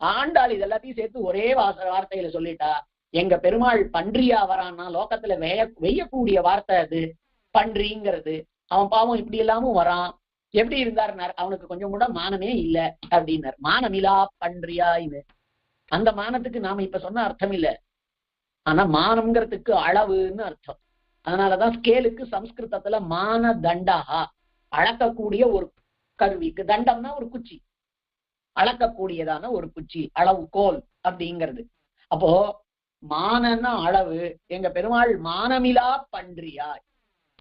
ஆண்டாள் இது எல்லாத்தையும் சேர்த்து ஒரே வாச வார்த்தையில சொல்லிட்டா எங்க பெருமாள் பன்றியா வரான்னா லோகத்துல வெய வெய்யக்கூடிய வார்த்தை அது. பன்றிங்கிறது. அவன் பாவம் இப்படி எல்லாமும் வரான். எப்படி இருந்தாருனார்? அவனுக்கு கொஞ்சம் கூட மானமே இல்ல அப்படின்னார். மானமிலா பன்றியா இது. அந்த மானத்துக்கு நாம இப்ப சொன்ன அர்த்தம் இல்ல. ஆனா மானம்ங்கிறதுக்கு அளவுன்னு அர்த்தம். அதனாலதான் ஸ்கேலுக்கு சம்ஸ்கிருதத்துல மான தண்டாகா அளக்கக்கூடிய ஒரு கருவிக்கு தண்டம்னா ஒரு குச்சி. அளக்கக்கூடியதான ஒரு குச்சி அளவு கோல் அப்படிங்கிறது. அப்போ மானன்னா அளவு எங்க பெருமாள் மானமிலா பன்றியாய்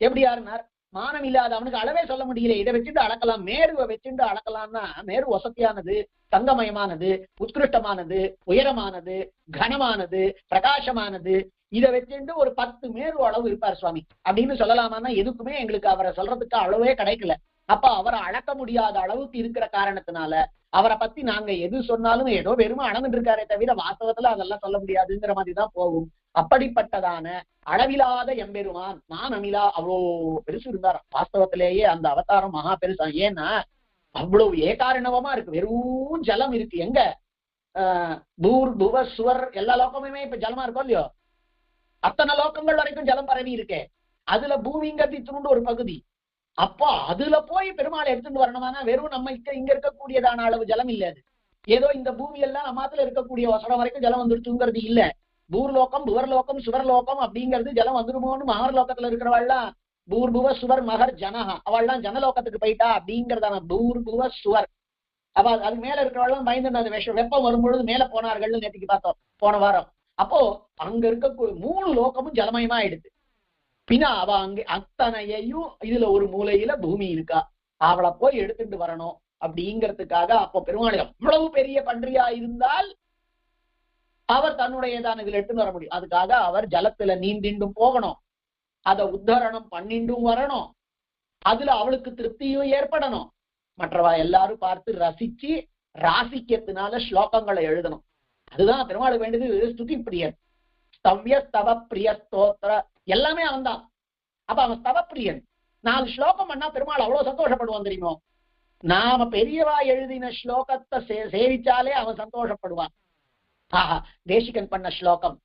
எப்படி யாருனார் மானமில்லாத அவனுக்கு அளவே சொல்ல முடியல. இதை வச்சுட்டு அளக்கலாம். மேருவை வச்சுட்டு அளக்கலாம்னா மேரு வசதியானது தங்கமயமானது உத்கிருஷ்டமானது உயரமானது கனமானது பிரகாசமானது. இதை வச்சுட்டு ஒரு பத்து மேரு அளவு இருப்பார் சுவாமி. அப்படின்னு சொல்லலாமான்னா எதுக்குமே எங்களுக்கு அவரை சொல்றதுக்கு அளவே கிடைக்கல. அப்ப அவரை அளக்க முடியாத அளவுக்கு இருக்கிற காரணத்தினால அவரை பத்தி நாங்க எது சொன்னாலும் ஏதோ வெறும் அணந்துட்டு இருக்காரே தவிர வாஸ்தவத்துல அதெல்லாம் சொல்ல முடியாதுங்கிற மாதிரிதான் போகும். அப்படிப்பட்டதான அளவிலாத எம்பெருமான் நான் அமிலா அவ்வளோ பெருசு இருந்தார் வாஸ்தவத்திலேயே அந்த அவதாரம் மகா பெருசா ஏன்னா அவ்வளவு ஏகாரணவமா இருக்கு. வெறும் ஜலம் இருக்கு. எங்க? ஆஹ் பூர் புவ சுவர் எல்லா லோகமுமே இப்ப ஜலமா இருக்கும் இல்லையோ? அத்தனை லோகங்கள் வரைக்கும் ஜலம் பரவி இருக்கே. அதுல பூமிங்கிறது இத்தினுண்டு ஒரு பகுதி. அப்போ அதுல போய் பெருமாளை எடுத்துட்டு வரணுமானா வெறும் நம்ம இங்க இங்க இருக்கக்கூடியதான அளவு ஜலம் இல்ல அது. ஏதோ இந்த பூமி எல்லாம் இருக்கக்கூடிய வசனம் வரைக்கும் ஜலம் வந்துருச்சுங்கிறது இல்ல. பூர்லோகம் புவர்லோகம் சுவர்லோகம் அப்படிங்கிறது ஜலம் வந்துருமோன்னு மகர் லோகத்துல இருக்கிறவாள்லாம் பூர் புவ சுவர் மகர் ஜனஹா. அவள்லாம் ஜனலோகத்துக்கு போயிட்டா அப்படிங்கறதான பூர் புவ சுவர். அப்ப அது- அதுக்கு மேல இருக்கிறவெல்லாம் பயந்துட்டு அந்த விஷம் வெப்பம் வரும்பொழுது மேல போனார்கள்னு நேற்றுக்கு பார்த்தோம் போன வாரம். அப்போ அங்க இருக்க மூணு லோகமும் ஜலமயமா ஆயிடுது பின்ன அவ அங்க அத்தனையையும் இதுல ஒரு மூலையில பூமி இருக்கா? அவளை போய் எடுத்துட்டு வரணும் அப்படிங்கிறதுக்காக அப்ப பெருமாள் எவ்வளவு பெரிய பன்றியா இருந்தால் அவர் தன்னுடையதான இதுல எடுத்துட்டு வர முடியும். அதுக்காக அவர் ஜலத்துல நீந்திண்டும் போகணும். அதை உத்தரணம் பண்ணிண்டும் வரணும். அதுல அவளுக்கு திருப்தியும் ஏற்படணும். மற்றவா எல்லாரும் பார்த்து ரசிச்சு ராசிக்கிறதுனால ஸ்லோகங்களை எழுதணும். அதுதான் பெருமாள் வேண்டியது ஸ்துதி பிரியர். ஸ்தவ்ய ஸ்தவ பிரிய ஸ்தோத்திர எல்லாமே அவன்தான். அப்ப அவன் தவப்பிரியன். நாலு ஸ்லோகம் பண்ணா பெருமாள் அவ்வளவு சந்தோஷப்படுவான் தெரியுமோ? நாம பெரியவா எழுதின ஸ்லோகத்தை சே- சேவிச்சாலே அவன் சந்தோஷப்படுவான். ஆஹா தேசிகன் பண்ண ஸ்லோகம்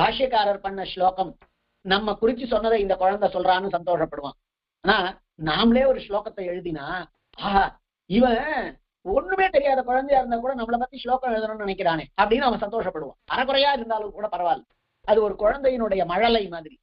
பாஷ்யக்காரர் பண்ண ஸ்லோகம் நம்ம குறிச்சு சொன்னதை இந்த குழந்தை சொல்றான்னு சந்தோஷப்படுவான். ஆனா நாமளே ஒரு ஸ்லோகத்தை எழுதினா ஆஹா இவன் ஒண்ணுமே தெரியாத குழந்தையா இருந்தா கூட நம்மளை பத்தி ஸ்லோகம் எழுதணும்னு நினைக்கிறானே அப்படின்னு அவன் சந்தோஷப்படுவான். அறகுறையா இருந்தாலும் கூட பரவாயில்ல. அது ஒரு குழந்தையினுடைய மழலை மாதிரி.